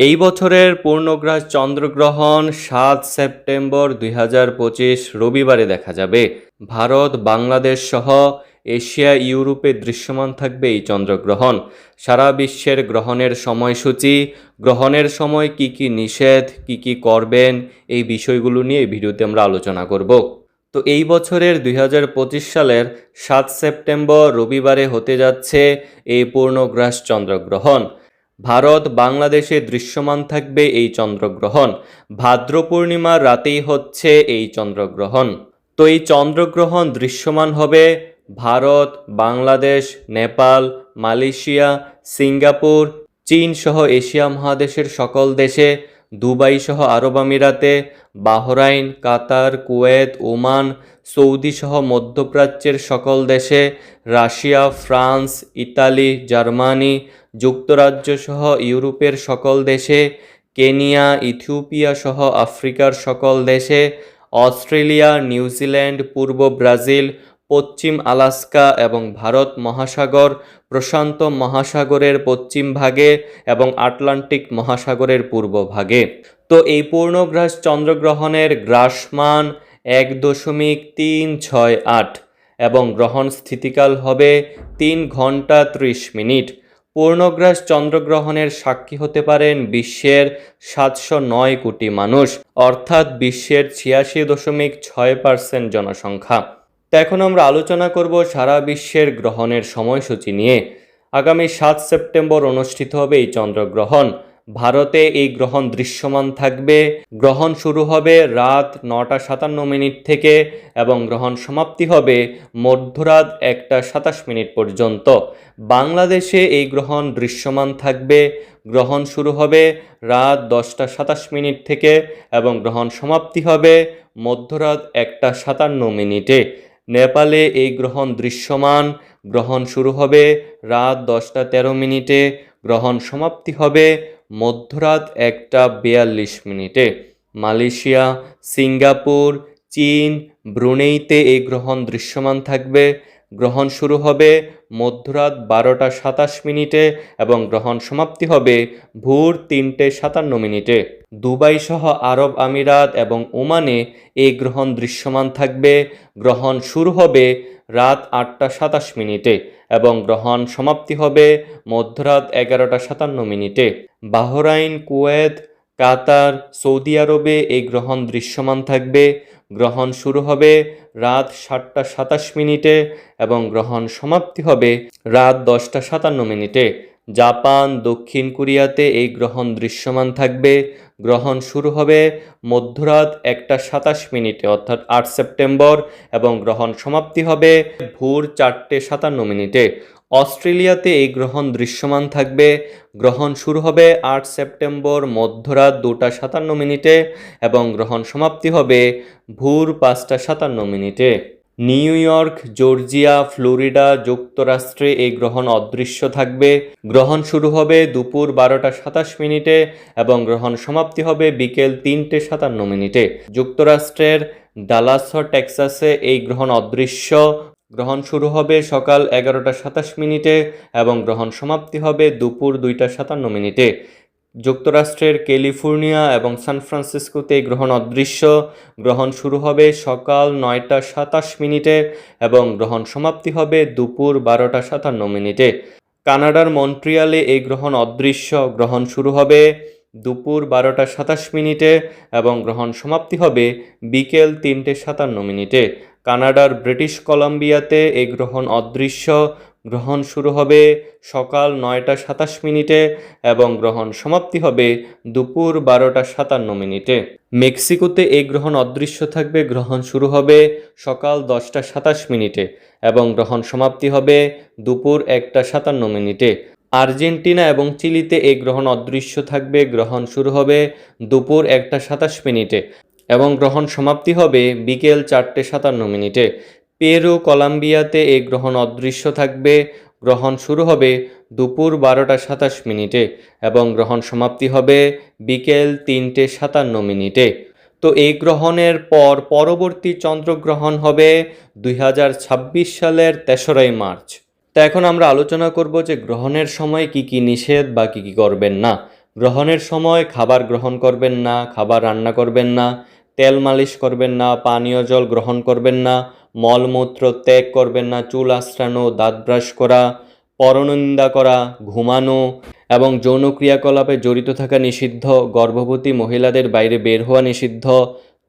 এই বছরের পূর্ণগ্রাস চন্দ্রগ্রহণ সাত সেপ্টেম্বর দুই হাজার পঁচিশ রবিবারে দেখা যাবে। ভারত, বাংলাদেশ সহ এশিয়া, ইউরোপে দৃশ্যমান থাকবে এই চন্দ্রগ্রহণ। সারা বিশ্বের গ্রহণের সময়সূচি, গ্রহণের সময় কি কি নিষেধ, কি কি করবেন, এই বিষয়গুলো নিয়ে ভিডিওতে আমরা আলোচনা করব। তো এই বছরের দুই হাজার পঁচিশ সালের সাত সেপ্টেম্বর রবিবারে হতে যাচ্ছে এই পূর্ণগ্রাস চন্দ্রগ্রহণ। ভারত বাংলাদেশে দৃশ্যমান থাকবে এই চন্দ্রগ্রহণ। ভাদ্র পূর্ণিমার রাতেই হচ্ছে এই চন্দ্রগ্রহণ। তো এই চন্দ্রগ্রহণ দৃশ্যমান হবে ভারত, বাংলাদেশ, নেপাল, মালয়েশিয়া, সিঙ্গাপুর, চীন সহ এশিয়া মহাদেশের সকল দেশে। দুবাই সহ আরব আমিরাতে, Bahrain, Qatar, Kuwait, Oman, Saudi সহ মধ্যপ্রাচ্যের সকল দেশে রাশিয়া, ফ্রান্স, ইতালি, জার্মানি, যুক্তরাজ্য সহ ইউরোপের সকল দেশে, কেনিয়া, ইথিওপিয়া সহ আফ্রিকার সকল দেশে, অস্ট্রেলিয়া, নিউজিল্যান্ড, পূর্ব ব্রাজিল পশ্চিম আলাস্কা এবং ভারত মহাসাগর, প্রশান্ত মহাসাগরের পশ্চিম ভাগে এবং আটলান্টিক মহাসাগরের পূর্ব ভাগে। তো এই পূর্ণগ্রাস চন্দ্রগ্রহণের গ্রাসমান এক দশমিক তিন ছয় আট এবং গ্রহণ স্থিতিকাল হবে তিন ঘণ্টা ত্রিশ মিনিট। পূর্ণগ্রাস চন্দ্রগ্রহণের সাক্ষী হতে পারেন বিশ্বের সাতশো নয় কোটি মানুষ, অর্থাৎ বিশ্বের ছিয়াশি দশমিক ছয় পার্সেন্ট জনসংখ্যা। তো এখন আমরা আলোচনা করব সারা বিশ্বের গ্রহণের সময়সূচি নিয়ে। আগামী সাত সেপ্টেম্বর অনুষ্ঠিত হবে এই চন্দ্রগ্রহণ। ভারতে এই গ্রহণ দৃশ্যমান থাকবে। গ্রহণ শুরু হবে রাত নটা সাতান্ন মিনিট থেকে এবং গ্রহণ সমাপ্তি হবে মধ্যরাত একটা সাতাশ মিনিট পর্যন্ত। বাংলাদেশে এই গ্রহণ দৃশ্যমান থাকবে। গ্রহণ শুরু হবে রাত দশটা সাতাশ মিনিট থেকে এবং গ্রহণ সমাপ্তি হবে মধ্যরাত একটা সাতান্ন মিনিটে। নেপালে এই গ্রহণ দৃশ্যমান। গ্রহণ শুরু হবে রাত দশটা তেরো মিনিটে। গ্রহণ সমাপ্তি হবে মধ্যরাত একটা বিয়াল্লিশ মিনিটে। মালয়েশিয়া, সিঙ্গাপুর, চীন, ব্রুনেইতে এই গ্রহণ দৃশ্যমান থাকবে। গ্রহণ শুরু হবে মধ্যরাত বারোটা সাতাশ মিনিটে এবং গ্রহণ সমাপ্তি হবে ভোর তিনটে সাতান্ন মিনিটে। দুবাই সহ আরব আমিরাত এবং ওমানে এই গ্রহণ দৃশ্যমান থাকবে। গ্রহণ শুরু হবে রাত আটটা সাতাশ মিনিটে এবং গ্রহণ সমাপ্তি হবে মধ্যরাত এগারোটা সাতান্ন মিনিটে। বাহরাইন, কুয়েত কাতার, সৌদি আরবে এই গ্রহণ দৃশ্যমান থাকবে। গ্রহণ শুরু হবে রাত সাতটা সাতাশ মিনিটে এবং গ্রহণ সমাপ্তি হবে রাত দশটা সাতান্ন মিনিটে। জাপান, দক্ষিণ কোরিয়াতে এই গ্রহণ দৃশ্যমান থাকবে। গ্রহণ শুরু হবে মধ্যরাত একটা সাতাশ মিনিটে, অর্থাৎ আট সেপ্টেম্বর, এবং গ্রহণ সমাপ্তি হবে ভোর চারটে সাতান্ন মিনিটে। অস্ট্রেলিয়াতে এই গ্রহণ দৃশ্যমান থাকবে। গ্রহণ শুরু হবে আট সেপ্টেম্বর, মধ্যরাত দুটা সাতান্ন মিনিটে, এবং গ্রহণ সমাপ্তি হবে ভোর পাঁচটা সাতান্ন মিনিটে। নিউ ইয়র্ক, জর্জিয়া, ফ্লোরিডা যুক্তরাষ্ট্রে এই গ্রহণ অদৃশ্য থাকবে। গ্রহণ শুরু হবে দুপুর বারোটা সাতাশ মিনিটে এবং গ্রহণ সমাপ্তি হবে বিকেল তিনটে সাতান্ন মিনিটে। যুক্তরাষ্ট্রের ডালাস টেক্সাসে এই গ্রহণ অদৃশ্য। গ্রহণ শুরু হবে সকাল এগারোটা সাতাশ মিনিটে এবং গ্রহণ সমাপ্তি হবে দুপুর দুইটা সাতান্ন মিনিটে। যুক্তরাষ্ট্রের ক্যালিফোর্নিয়া এবং সান ফ্রান্সিসকোতে গ্রহণ অদৃশ্য। গ্রহণ শুরু হবে সকাল নয়টা সাতাশ মিনিটে এবং গ্রহণ সমাপ্তি হবে দুপুর বারোটা সাতান্ন মিনিটে। কানাডার মন্ট্রিয়ালে এই গ্রহণ অদৃশ্য। গ্রহণ শুরু হবে দুপুর বারোটা সাতাশ মিনিটে এবং গ্রহণ সমাপ্তি হবে বিকেল তিনটে সাতান্ন মিনিটে। কানাডার ব্রিটিশ কলাম্বিয়াতে এই গ্রহণ অদৃশ্য। গ্রহণ শুরু হবে সকাল নয়টা সাতাশ মিনিটে এবং গ্রহণ সমাপ্তি হবে দুপুর বারোটা সাতান্ন মিনিটে। মেক্সিকোতে এই গ্রহণ অদৃশ্য থাকবে, গ্রহণ শুরু হবে সকাল দশটা সাতাশ মিনিটে এবং গ্রহণ সমাপ্তি হবে দুপুর একটা সাতান্ন মিনিটে। আর্জেন্টিনা এবং চিলিতে এই গ্রহণ অদৃশ্য থাকবে, গ্রহণ শুরু হবে দুপুর একটা সাতাশ মিনিটে এবং গ্রহণ সমাপ্তি হবে বিকেল চারটে সাতান্ন মিনিটে। পেরু, কলাম্বিয়াতে এই গ্রহণ অদৃশ্য থাকবে। গ্রহণ শুরু হবে দুপুর বারোটা সাতাশ মিনিটে এবং গ্রহণ সমাপ্তি হবে বিকেল তিনটে সাতান্ন মিনিটে। তো এই গ্রহণের পর পরবর্তী চন্দ্রগ্রহণ হবে দুই হাজার ছাব্বিশ সালের তেসরাই মার্চ। তো এখন আমরা আলোচনা করব যে গ্রহণের সময় কি কি নিষেধ বা কী কী করবেন না। গ্রহণের সময় খাবার গ্রহণ করবেন না, খাবার রান্না করবেন না, তেল মালিশ করবেন না, পানীয় জল গ্রহণ করবেন না মলমূত্র ত্যাগ করবেন না, চুল আশ্রানো, দাঁত ব্রাশ করা, পরনিন্দা করা, ঘুমানো এবং যৌন ক্রিয়াকলাপে জড়িত থাকা নিষিদ্ধ, গর্ভবতী মহিলাদের বাইরে বের হওয়া নিষিদ্ধ,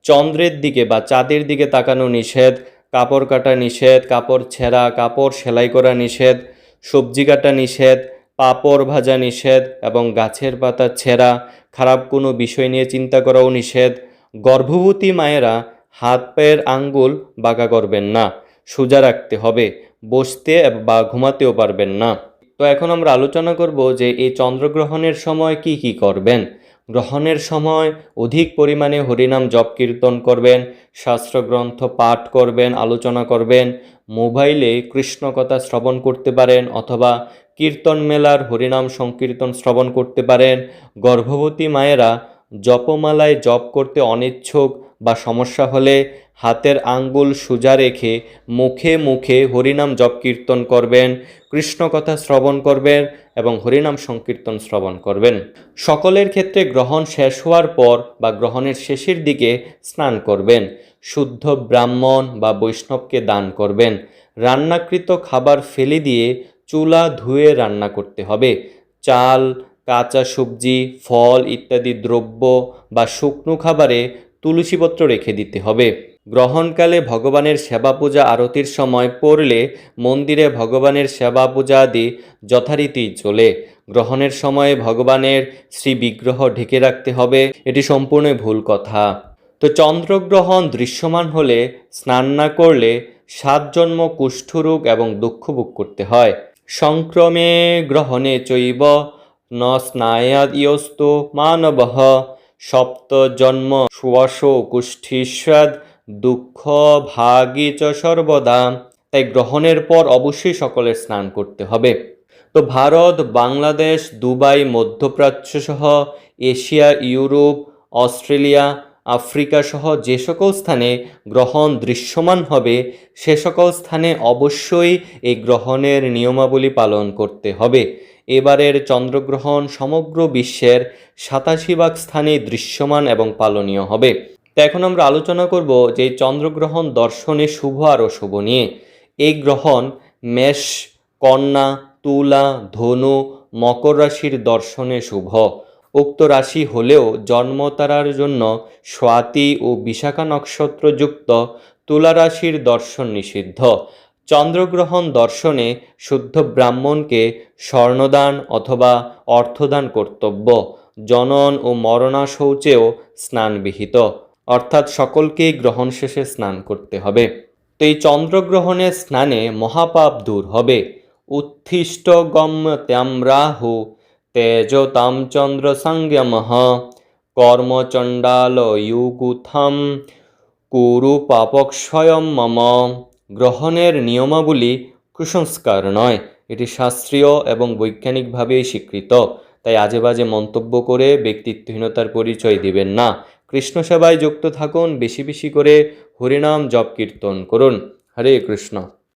চন্দ্রের দিকে বা চাঁদের দিকে তাকানো নিষেধ, কাপড় কাটা নিষেধ, কাপড় ছেঁড়া, কাপড় সেলাই করা নিষেধ, সবজি কাটা নিষেধ, পাপড় ভাজা নিষেধ এবং গাছের পাতা ছেঁড়া, খারাপ কোনো বিষয় নিয়ে চিন্তা করাও নিষেধ। গর্ভবতী মায়েরা হাত পায়ের আঙ্গুল বাঁকা করবেন না, সোজা রাখতে হবে, বসতে বা ঘুমাতেও পারবেন না। তো এখন আমরা আলোচনা করব যে এই চন্দ্রগ্রহণের সময় কি কি করবেন। গ্রহণের সময় অধিক পরিমাণে হরিনাম জপ কীর্তন করবেন, শাস্ত্রগ্রন্থ পাঠ করবেন, আলোচনা করবেন, মোবাইলে কৃষ্ণ কথা শ্রবণ করতে পারেন অথবা কীর্তন মেলার হরিনাম সংকীর্তন শ্রবণ করতে পারেন। গর্ভবতী মায়েরা জপমালায় জপ করতে অনিচ্ছুক বা সমস্যা হলে হাতের আঙ্গুল সোজা রেখে মুখে মুখে হরিনাম জপ কীর্তন করবেন, কৃষ্ণ কথা শ্রবণ করবেন এবং হরিনাম সংকীর্তন শ্রবণ করবেন। সকলের ক্ষেত্রে গ্রহণ শেষ হওয়ার পর বা গ্রহণের শেষের দিকে স্নান করবেন, শুদ্ধ ব্রাহ্মণ বা বৈষ্ণবকে দান করবেন, রান্নাকৃত খাবার ফেলে দিয়ে চুলা ধুয়ে রান্না করতে হবে, চাল কাঁচা সবজি, ফল ইত্যাদি দ্রব্য বা শুকনো খাবারে তুলসীপত্র রেখে দিতে হবে। গ্রহণকালে ভগবানের সেবা পূজা আরতির সময় পড়লে মন্দিরে ভগবানের সেবা পূজা আদি যথারীতি চলে। গ্রহণের সময়ে ভগবানের শ্রী বিগ্রহ ঢেকে রাখতে হবে, এটি সম্পূর্ণ ভুল কথা। তো চন্দ্রগ্রহণ দৃশ্যমান হলে স্নান না করলে সাত জন্ম কুষ্ঠরোগ এবং দুঃখ ভোগ করতে হয়। সংক্রমে গ্রহণে চৈব ন স্নায়াদিয়স্তু মানব সপ্ত জন্ম সুয়াস কুষ্ঠিস্বাদ দুঃখ ভাগি চ সর্বদা তাই গ্রহণের পর অবশ্যই সকলের স্নান করতে হবে। তো ভারত, বাংলাদেশ, দুবাই মধ্যপ্রাচ্য সহ এশিয়া, ইউরোপ, অস্ট্রেলিয়া আফ্রিকা সহ যে সকল স্থানে গ্রহণ দৃশ্যমান হবে, সে সকল স্থানে অবশ্যই এই গ্রহণের নিয়মাবলী পালন করতে হবে। এবারের চন্দ্রগ্রহণ সমগ্র বিশ্বের সাতাশি ভাগ স্থানে দৃশ্যমান এবং পালনীয় হবে। তো এখন আমরা আলোচনা করব যে চন্দ্রগ্রহণ দর্শনে শুভ আর অশুভ নিয়ে। এই গ্রহণ মেষ, কন্যা, তুলা, ধনু, মকর রাশির দর্শনে শুভ। উক্ত রাশি হলেও জন্মতারার জন্য স্বাতি ও বিশাখা নক্ষত্রযুক্ত তুলা রাশির দর্শন নিষিদ্ধ। চন্দ্রগ্রহণ দর্শনে শুদ্ধ ব্রাহ্মণকে স্বর্ণদান অথবা অর্থদান কর্তব্য, জনন ও মরণা শৌচেও স্নানবিহিত। অর্থাৎ সকলকেই গ্রহণ শেষে স্নান করতে হবে। তো এই চন্দ্রগ্রহণে স্নানে মহাপাপ দূর হবে। উত্থিষ্ট গম্য ত্যাম তেজ তাম চন্দ্র সংযমঃ কর্মচণ্ডাল ইউগুথম কুরু পাপক্ষয়ম মম। গ্রহণের নিয়মাবলী কুসংস্কার নয়, এটি শাস্ত্রীয় এবং বৈজ্ঞানিকভাবেই স্বীকৃত, তাই আজে বাজে মন্তব্য করে ব্যক্তিত্বহীনতার পরিচয় দিবেন না। কৃষ্ণ সেবায় যুক্ত থাকুন, বেশি বেশি করে হরিনাম জপ কীর্তন করুন। হরে কৃষ্ণ।